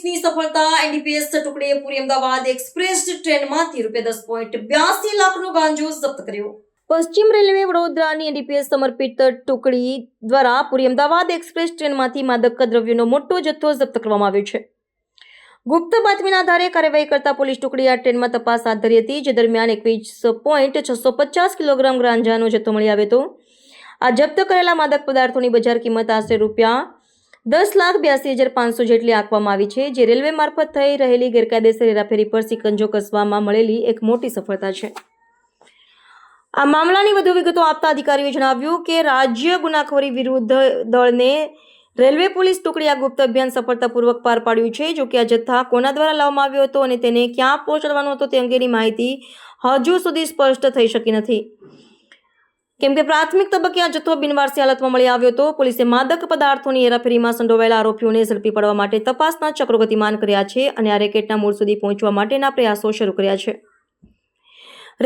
સફળતા એનડીપીએસ ટુકડીએ પૂરી અમદાવાદ એક્સપ્રેસ ટ્રેનમાંથી રૂપિયા દસ પોઈન્ટ બ્યાસી લાખનો ગાંજો જપ્ત કર્યો. પશ્ચિમ રેલવે વડોદરાની એનડીપીએસ સમર્પિત ટુકડી દ્વારા પૂરી અમદાવાદ એક્સપ્રેસ ટ્રેનમાંથી માદક દ્રવ્યોનો મોટો જથ્થો જપ્ત કરવામાં આવ્યો છે. ગુપ્ત બાતમીના આધારે કાર્યવાહી કરતા પોલીસ ટુકડી આ ટ્રેનમાં તપાસ હાથ ધરી હતી, જે દરમિયાન એકવીસ પોઈન્ટ છસો પચાસ કિલોગ્રામ ગાંજાનો જથ્થો મળી આવ્યો હતો. આ જપ્ત કરેલા માદક પદાર્થોની બજાર કિંમત આશરે રૂપિયા દસ લાખ બ્યાસી હજાર પાંચસો જેટલી આંકવામાં આવી છે, જે રેલવે મારફત થઈ રહેલી ગેરકાયદેસર હેરાફેરી પર સિકંજો કસવામાં મળેલી એક મોટી સફળતા છે. આ મામલાની વધુ વિગતો આપતા અધિકારીઓએ જણાવ્યું કે રાજ્ય ગુનાખોરી વિરુદ્ધ દળને રેલવે પોલીસ ટુકડી આ ગુપ્ત અભિયાન સફળતાપૂર્વક પાર પાડ્યું છે જો કે આ જથ્થા કોના દ્વારા લાવવામાં આવ્યો હતો અને તેને ક્યાં પહોંચાડવાનો હતો તે અંગેની માહિતી હજુ સુધી સ્પષ્ટ થઈ શકી નથી. કેમ કે પ્રાથમિક તબક્કે આ જથ્થો બિનવારસી હાલતમાં મળી આવ્યો હતો. પોલીસે માદક પદાર્થોની હેરાફેરીમાં સંડોવાયેલા આરોપીઓને ઝડપી પડવા માટે તપાસના ચક્રો ગતિમાન કર્યા છે અને આ રેકેટના મૂળ સુધી પહોંચવા માટેના પ્રયાસો શરૂ કર્યા છે.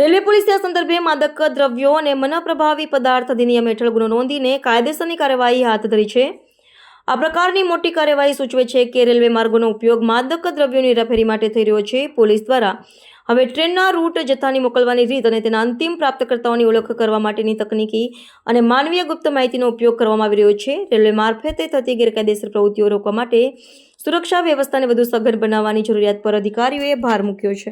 રેલવે પોલીસે આ સંદર્ભે માદક દ્રવ્યો અને મનપ્રભાવી પદાર્થ અધિનિયમ હેઠળ ગુનો નોંધીને કાયદેસરની કાર્યવાહી હાથ ધરી છે. આ પ્રકારની મોટી કાર્યવાહી સૂચવે છે કે રેલવે માર્ગોનો ઉપયોગ માદક દ્રવ્યોની હેરાફેરી માટે થઈ રહ્યો છે. પોલીસ દ્વારા હવે ટ્રેનના રૂટ જથ્થાની મોકલવાની રીત અને તેના અંતિમ પ્રાપ્તકર્તાઓની ઓળખ કરવા માટેની તકનીકી અને માનવીય ગુપ્ત માહિતીનો ઉપયોગ કરવામાં આવી રહ્યો છે. રેલવે મારફતે થતી ગેરકાયદેસર પ્રવૃત્તિઓ રોકવા માટે સુરક્ષા વ્યવસ્થાને વધુ સઘન બનાવવાની જરૂરિયાત પર અધિકારીઓએ ભાર મૂક્યો છે.